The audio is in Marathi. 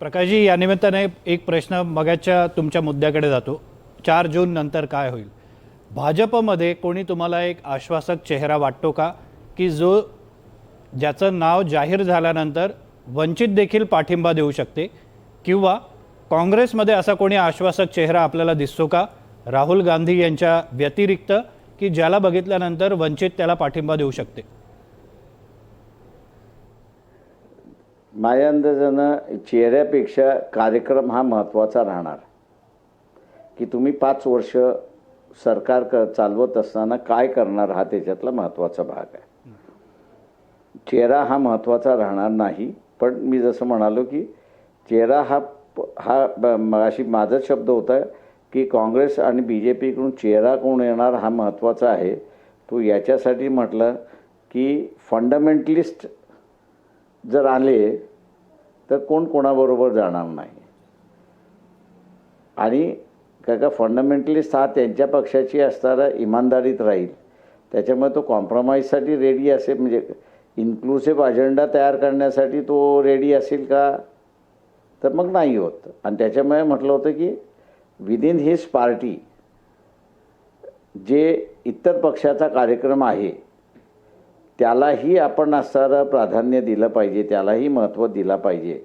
प्रकाशजी या निमित्ताने एक प्रश्न मगाच्या तुमच्या मुद्द्याकडे जातो. चार जून नंतर काय होईल? भाजपमध्ये कोणी तुम्हाला एक आश्वासक चेहरा वाटतो का? की जो ज्याचं नाव जाहीर झाल्यानंतर वंचित देखील पाठिंबा देऊ शकते? किंवा काँग्रेसमध्ये असा कोणी आश्वासक चेहरा आपल्याला दिसतो का? राहुल गांधी यांच्या व्यतिरिक्त की ज्याला बघितल्यानंतर वंचित त्याला पाठिंबा देऊ शकते? माझ्या अंदाजानं चेहऱ्यापेक्षा कार्यक्रम हा महत्त्वाचा राहणार. की तुम्ही पाच वर्ष सरकार क चालवत असताना काय करणार हा त्याच्यातला महत्त्वाचा भाग आहे. चेहरा हा महत्त्वाचा राहणार नाही पण मी जसं म्हणालो की चेहरा हा हा अशी माझा माझाच शब्द होता की काँग्रेस आणि बी जे पीकडून चेहरा कोण येणार हा महत्त्वाचा आहे. तो याच्यासाठी म्हटलं की फंडामेंटलिस्ट जर आले तर कोण कोणाबरोबर जाणार नाही. आणि काय का फंडामेंटलिस्ट हा त्यांच्या पक्षाची असणारा इमानदारीत राहील. त्याच्यामुळे तो कॉम्प्रोमाइजसाठी रेडी असेल म्हणजे इन्क्लुसिव्ह अजेंडा तयार करण्यासाठी तो रेडी असेल का? तर मग नाही होत. आणि त्याच्यामुळे म्हटलं होतं की विदिन हिज पार्टी जे इतर पक्षाचा कार्यक्रम आहे त्यालाही आपण असणारं प्राधान्य दिलं पाहिजे त्यालाही महत्त्व दिलं पाहिजे.